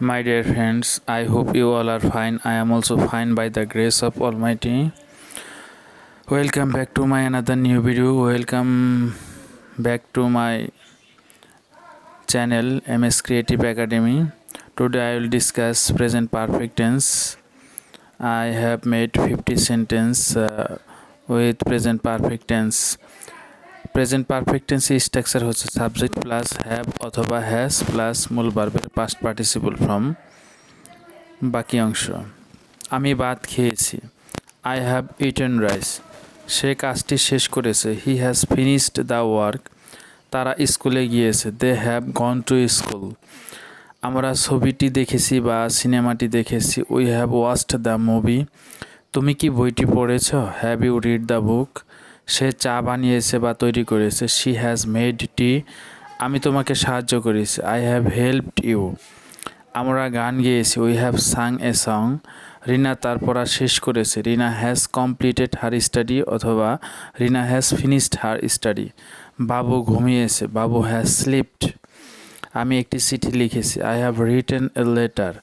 My dear friends, I hope you all are fine. I am also fine by the grace of Almighty. Welcome back to my another new video. Welcome back to my channel MS Creative Academy. Today I will discuss present perfect tense. I have made 50 sentences uh, with present perfect tense. Present perfect tense structure হচ্ছে subject plus have অথবা has plus মূল বার্বের past participle form বাকি অংশ। আমি ভাত খেয়েছি। I have eaten rice সে কাজটি শেষ করেছে। He has finished the work তারা স্কুলে গিয়েছে। They have gone to school আমরা ছবিটি দেখেছি বা সিনেমাটি দেখেছি। We have watched the movie তুমি কি বইটি পড়েছ? Have you read the book সে চা বানিয়েছে বা তৈরি করেছে। শি হ্যাজ মেড টি আমি তোমাকে সাহায্য করেছি। আই হ্যাভ হেল্পড ইউ আমরা গান গেয়েছি। We have sung a song Rina তার পড়া শেষ করেছে। Rina has completed her study অথবা Rina has finished her study Babu ঘুমিয়েছে। বাবু হ্যাজ স্লিপড আমি একটি চিঠি লিখেছি। I have written a letter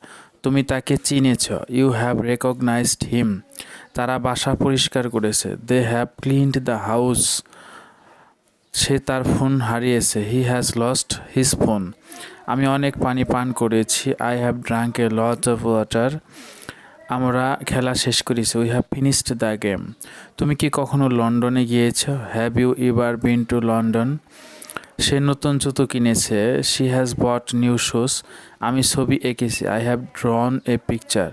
তুমি তাকে চিনেছ। ইউ হ্যাভ রেকগনাইজড হিম তারা বাসা পরিষ্কার করেছে। They have cleaned the house সে তার ফোন হারিয়েছে। He has lost his phone আমি অনেক পানি পান করেছি। I have drunk a lot of water আমরা খেলা শেষ করেছি। We have finished the game তুমি কি কখনো লন্ডনে গিয়েছ? Have you ever been to London সে নতুন জুতো কিনেছে। She has bought new shoes আমি ছবি এঁকেছি। I have drawn a picture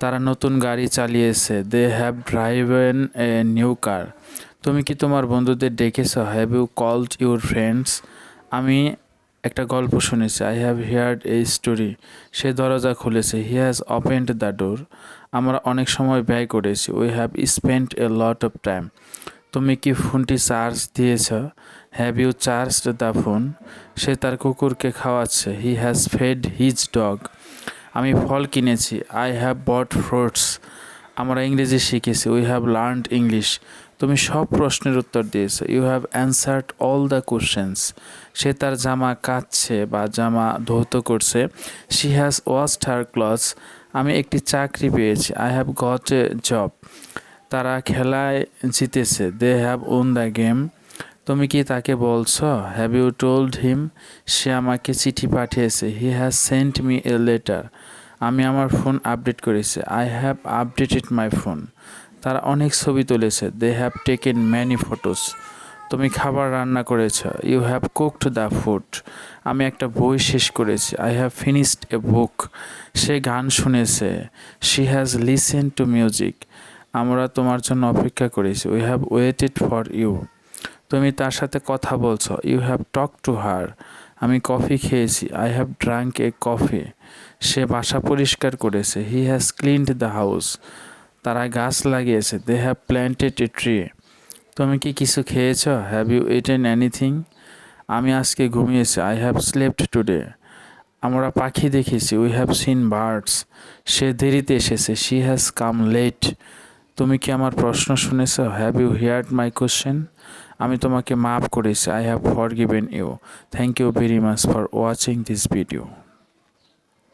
তারা নতুন গাড়ি চালিয়েছে। They have driven a new car তুমি কি তোমার বন্ধুদের ডেকেছ? Have you called your friends আমি একটা গল্প শুনেছি। I have heard a story সে দরজা খুলেছে। He has opened the door আমরা অনেক সময় ব্যয় করেছি। We have spend a lot of time তুমি কি ফোনটি চার্জ দিয়েছ? Have you charge the phone সে তার কুকুরকে খাওয়াচ্ছে। He has fed his dog আমি ফল কিনেছি। আই হ্যাভ বট ফ্রুটস আমরা ইংরেজি শিখেছি। উই হ্যাভ লার্নড ইংলিশ তুমি সব প্রশ্নের উত্তর দিয়েছ। You have answered all the questions সে তার জামা কাচ্ছে বা জামা ধৌত করছে। She has washed her clothes আমি একটি চাকরি পেয়েছি। I have got a job তারা খেলায় জিতেছে। They have won the game তুমি কি তাকে বলছো? হ্যাভ ইউ টোল্ড হিম সে আমাকে চিঠি পাঠিয়েছে। He has sent me a letter আমি আমার ফোন আপডেট করেছি। I have updated my phone তারা অনেক ছবি তুলেছে। They have taken many photos তুমি খাবার রান্না করেছ। You have cooked the food আমি একটা বই শেষ করেছি। I have finished a book সে গান শুনেছে। She has listen to music আমরা তোমার জন্য অপেক্ষা করেছি। We have waited for you তুমি তার সাথে কথা বলছো। You have talk to her আমি কফি খেয়েছি। I have drank a coffee সে বাসা পরিষ্কার করেছে। He has cleaned the house তারা গাছ লাগিয়েছে। They have planted a tree তুমি কি কিছু খেয়েছ? হ্যাভ ইউ ইটেন এনিথিং আমি আজকে ঘুমিয়েছি। আই হ্যাভ স্লেপড টুডে আমরা পাখি দেখেছি। উই হ্যাভ সিন বার্ডস সে দেরিতে এসেছে। শি হ্যাজ কাম লেট তুমি কি আমার প্রশ্ন শুনেছ? Have you heard my question আমি তোমাকে মাফ করেছি I have forgiven you thank you very much for watching this video